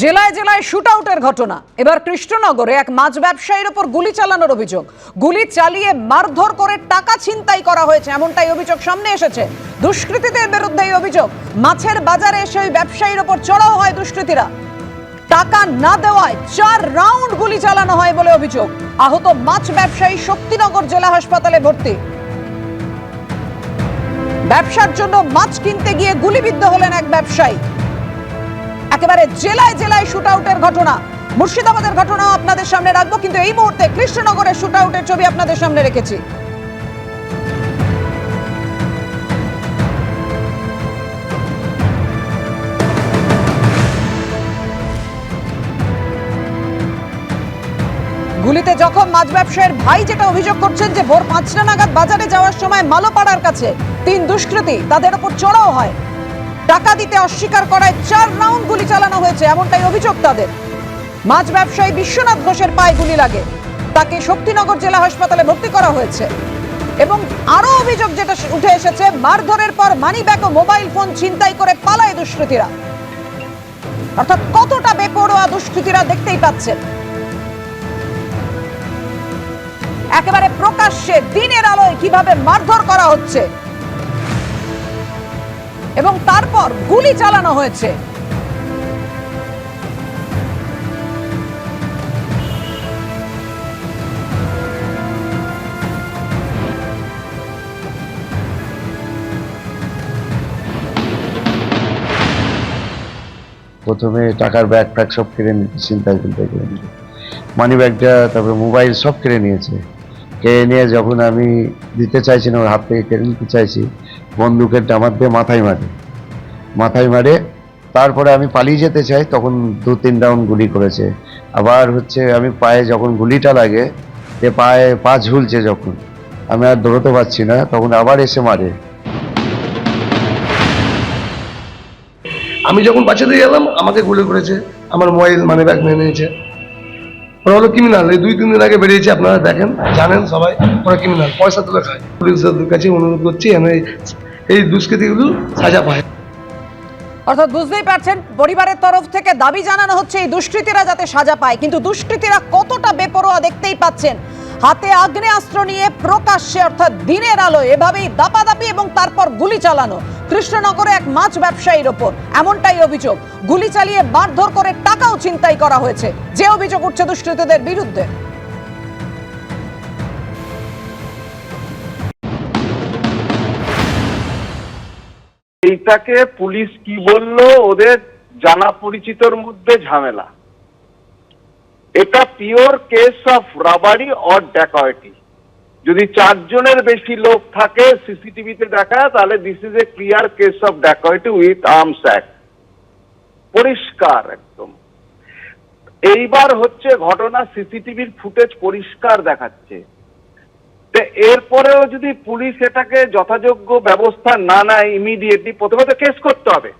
জেলায় জেলায় শুট আউটের ঘটনা। এবার কৃষ্ণনগরে এক মাছ ব্যবসায়ীর ওপর গুলি চালানোর অভিযোগ। গুলি চালিয়ে মারধর করে টাকা ছিনতাই করা হয়েছে, এমনটাই অভিযোগ সামনে এসেছে। দুষ্কৃতীদের বিরুদ্ধে এই অভিযোগ। মাছের বাজারে এসে ওই ব্যবসায়ীর ওপর চড়াও হয় দুষ্কৃতীরা। টাকা না দেওয়ায় চার রাউন্ড গুলি চালানো হয় বলে অভিযোগ। আহত মাছ ব্যবসায়ী শক্তিনগর জেলা হাসপাতালে ভর্তি। ব্যবসার জন্য মাছ কিনতে গিয়ে গুলিবিদ্ধ হলেন এক ব্যবসায়ী। একেবারে জেলায় জেলায় শুট আউটের ঘটনা। মুর্শিদাবাদের ঘটনাও আপনাদের সামনে রাখব, কিন্তু এই মুহূর্তে কৃষ্ণনগরের শুট আউটের ছবি আপনাদের সামনে রেখেছি। গুলিতে জখম মাছ ব্যবসায়ীর ভাই যেটা অভিযোগ করছেন যে ভোর পাঁচটা নাগাদ বাজারে যাওয়ার সময় মালোপাড়ার কাছে তিন দুষ্কৃতী, তাদের ওপর চড়াও হয়। টাকা দিতে অস্বীকার করায় চার রাউন্ড গুলি চালানো হয়েছে, এমনটাই অভিযোগ তাদের। মাছ ব্যবসায়ী বিশ্বনাথ ঘোষের পায়ে গুলি লাগে। তাকে শক্তিনগর জেলা হাসপাতালে ভর্তি করা হয়েছে। এবং আরও অভিযোগ যেটা উঠে এসেছে, মারধরের পর মানি ব্যাগ ও মোবাইল ফোন ছিনতাই করে পালায় দুষ্কৃতীরা। অর্থাৎ কতটা বেপরোয়া দুষ্কৃতীরা দেখতেই পাচ্ছেন। একেবারে প্রকাশ্যে দিনের আলোয় কীভাবে মারধর করা হচ্ছে এবং তারপর গুলি চালানো হয়েছে। প্রথমে টাকার ব্যাগ ফ্যাগ সব কেড়ে নিতে চিন্তায় চিন্তায় কেড়ে নিতে মানি ব্যাগটা তারপরে মোবাইল সব কেড়ে নিয়েছে। কেড়ে নিয়ে যখন আমি দিতে চাইছি না, ওর হাত থেকে কেড়ে নিতে চাইছি, বন্দুকের ডামার দিয়ে মাথায় মারে। মাথায় মারে, তারপরে আমি পালিয়ে যেতে চাই, তখন দু তিন রাউন্ড গুলি করেছে। আবার হচ্ছে আমি পায়ে যখন গুলিটা লাগে সে পায়ে পা ঝুলছে যখন, আমি আর দৌড়তে পারছি না, তখন আবার এসে মারে। আমি যখন বাঁচাতে গেলাম, আমাকে গুলি করেছে, আমার মোবাইল মানে ব্যাগ নিয়ে নিয়েছে। ওরা হলো ক্রিমিনাল এই দুই তিন দিন আগে বেরিয়েছে, আপনারা দেখেন, জানেন সবাই, ওরা ক্রিমিনাল পয়সা তুলে খায়। পুলিশের কাছে অনুরোধ করছি আমি এই- এই দুষ্কৃতিগুলো সাজা পায়। অর্থাৎ বুঝতেই পারছেন, পরিবারের তরফ থেকে দাবি জানানো হচ্ছে, এই দুষ্কৃতীরা যাতে সাজা পায়। কিন্তু দুষ্কৃতীরা কতটা বেপরোয়া দেখতেই পাচ্ছেন। হাতে আগ্নেয়াস্ত্র নিয়ে প্রকাশ্যে অর্থাৎ দিনের আলো এভাবেই দাপাদাপি এবং তারপর গুলি চালানো কৃষ্ণনগরে এক মাছ ব্যবসায়ীর ওপর। এমনটাই অভিযোগ। গুলি চালিয়ে মারধর করে টাকাও ছিনতাই করা হয়েছে। যে অভিযোগ উঠছে দুষ্কৃতীদের বিরুদ্ধে। এইটাকে পুলিশ কি বলল? ওদের জানা পরিচিতর মধ্যে ঝামেলা। এটা pure case of robbery or dacoity যদি চারজনের বেশি লোক থাকে সিসিটিভিতে দেখা তাহলে this is a clear case of dacoity with arms act পরিষ্কার একদম। এইবার হচ্ছে ঘটনা সিসিটিভির ফুটেজ পরিষ্কার দেখাচ্ছে। এরপরেও যদি পুলিশ এটাকে যথাযোগ্য ব্যবস্থা না নেয় ইমিডিয়েটলি প্রথমে তো কেস করতে হবে।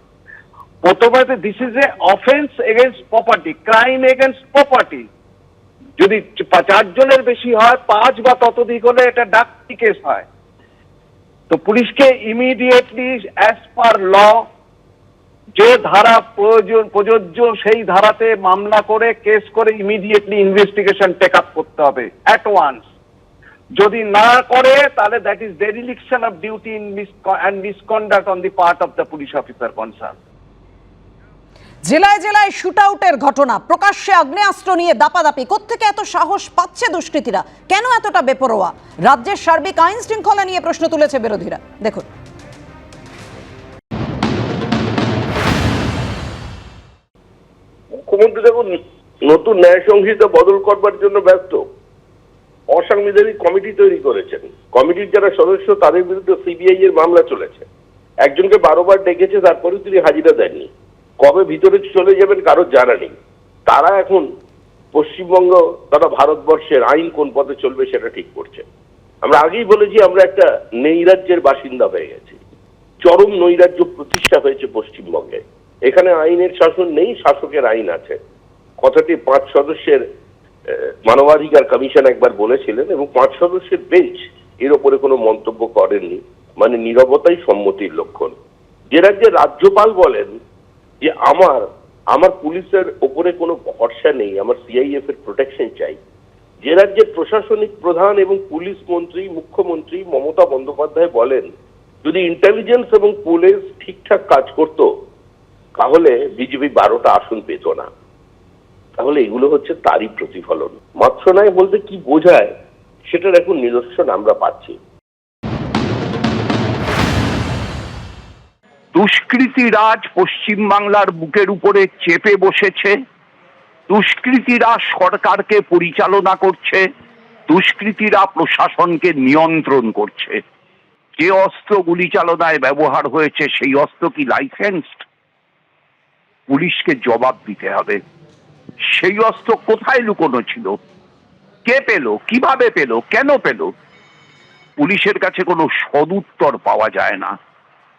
প্রথমে this is a offence against property crime against property যদি চারজনের বেশি হয়, পাঁচ বা ততোধিক হলে এটা ডাকটি কেস হয়। তো পুলিশকে ইমিডিয়েটলি অ্যাজ পার ল যে ধারা প্রয়োজন, প্রযোজ্য সেই ধারাতে মামলা করে, কেস করে ইমিডিয়েটলি ইনভেস্টিগেশন টেক আপ করতে হবে অ্যাট ওয়ান্স যদি না করে, তাহলে that is dereliction of duty in miss and misconduct on the part of the police officer concern জেলায় জেলায় শুট আউটের ঘটনা। প্রকাশ্যে আগ্নেয়াস্ত্র নিয়ে দাপাদাপি। কোত্থেকে এত সাহস পাচ্ছে দুষ্কৃতীরা? কেন এতটা বেপরোয়া? রাজ্যের সার্বিক আইন শৃঙ্খলা নিয়ে প্রশ্ন তুলেছে বিরোধীরা। দেখুন। মুখ্যমন্ত্রী দেখুন, নতুন ন্যায় সংহিতা বদল করবার জন্য ব্যস্ত। অসাংবিধানিক কমিটি তৈরি করেছেন। কমিটির যারা সদস্য, তাদের বিরুদ্ধে সিবিআই এর মামলা চলেছে। একজনকে বারোবার ডেকেছে, তারপরেও তিনি হাজিরা দেননি। কবে ভিতরে চলে যাবেন কারোর জানা নেই। তারা এখন পশ্চিমবঙ্গ তথা ভারতবর্ষের আইন কোন পথে চলবে সেটা ঠিক করছে। আমরা আগেই বলেছি, আমরা একটা নৈরাজ্যের বাসিন্দা হয়ে গেছি। চরম নৈরাজ্য প্রতিষ্ঠা হয়েছে পশ্চিমবঙ্গে। এখানে আইনের শাসন নেই, শাসকের আইন আছে। কথাটি পাঁচ সদস্যের মানবাধিকার কমিশন একবার বলেছিলেন এবং পাঁচ সদস্যের বেঞ্চ এর ওপরে কোনো মন্তব্য করেননি। মানে নীরবতাই সম্মতির লক্ষণ। যে রাজ্যে রাজ্যপাল বলেন যে আমার আমার পুলিশের ওপরে কোনো ভরসা নেই, আমার সিআইএফ এর প্রোটেকশন চাই। যে রাজ্যের প্রশাসনিক প্রধান এবং পুলিশ মন্ত্রী, মুখ্যমন্ত্রী মমতা বন্দ্যোপাধ্যায় বলেন, যদি ইন্টেলিজেন্স এবং পুলিশ ঠিকঠাক কাজ করত, তাহলে বিজেপি বারোটা আসন পেত না। তাহলে এগুলো হচ্ছে তারই প্রতিফলন। মাৎসনায় বলতে কি বোঝায়, সেটার এখন নিদর্শন আমরা পাচ্ছি। দুষ্কৃতী রাজ পশ্চিমবাংলার বুকের উপরে চেপে বসেছে। দুষ্কৃতীরা সরকারকে পরিচালনা করছে। দুষ্কৃতীরা প্রশাসনকে নিয়ন্ত্রণ করছে। যে অস্ত্র গুলি চালনায় ব্যবহার হয়েছে, সেই অস্ত্র কি লাইসেন্সড পুলিশকে জবাব দিতে হবে। সেই অস্ত্র কোথায় লুকোনো ছিল? কে পেল? কীভাবে পেল? কেন পেল? পুলিশের কাছে কোনো সদুত্তর পাওয়া যায় না।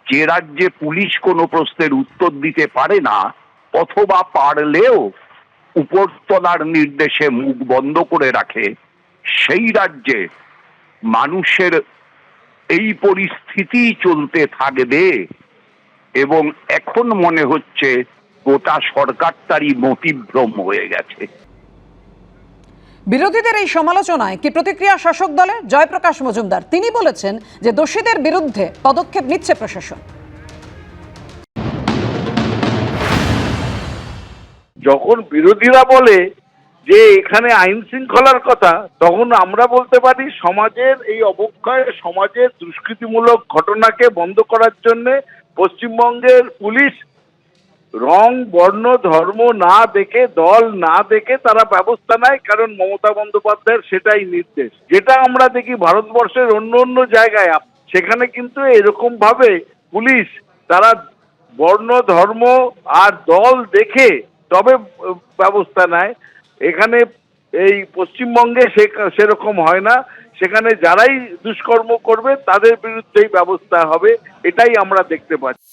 যে রাজ্যে পুলিশ কোনো প্রশ্নের উত্তর দিতে পারে না, অথবা পারলেও উপরতলার নির্দেশে মুখ বন্ধ করে রাখে, সেই রাজ্যে মানুষের এই পরিস্থিতি চলতে থাকবে। এবং এখন মনে হচ্ছে গোটা সরকারটারই মতিভ্রম হয়ে গেছে। বিরোধীদের এই সমালোচনায় কি প্রতিক্রিয়া শাসক দলের? জয়প্রকাশ মজুমদার, তিনি বলেছেন যে দোষীদের বিরুদ্ধে পদক্ষেপ নিচ্ছে প্রশাসন। যখন বিরোধীরা বলে যে এখানে আইন শৃঙ্খলার কথা, তখন আমরা বলতে পারি সমাজের এই অবক্ষয় সমাজের দুষ্কৃতিমূলক ঘটনাকে বন্ধ করার জন্য পশ্চিমবঙ্গের পুলিশ রং, বর্ণ, ধর্ম না দেখে, দল না দেখে তারা ব্যবস্থা নেয়, কারণ মমতা বন্দ্যোপাধ্যায়ের সেটাই নির্দেশ। যেটা আমরা দেখি ভারতবর্ষের অন্য অন্য জায়গায় সেখানে কিন্তু এরকম ভাবে পুলিশ, তারা বর্ণ, ধর্ম আর দল দেখে তবে ব্যবস্থা নেয়। এখানে এই পশ্চিমবঙ্গে সেরকম হয় না। সেখানে যারাই দুষ্কর্ম করবে, তাদের বিরুদ্ধেই ব্যবস্থা হবে, এটাই আমরা দেখতে পাচ্ছি।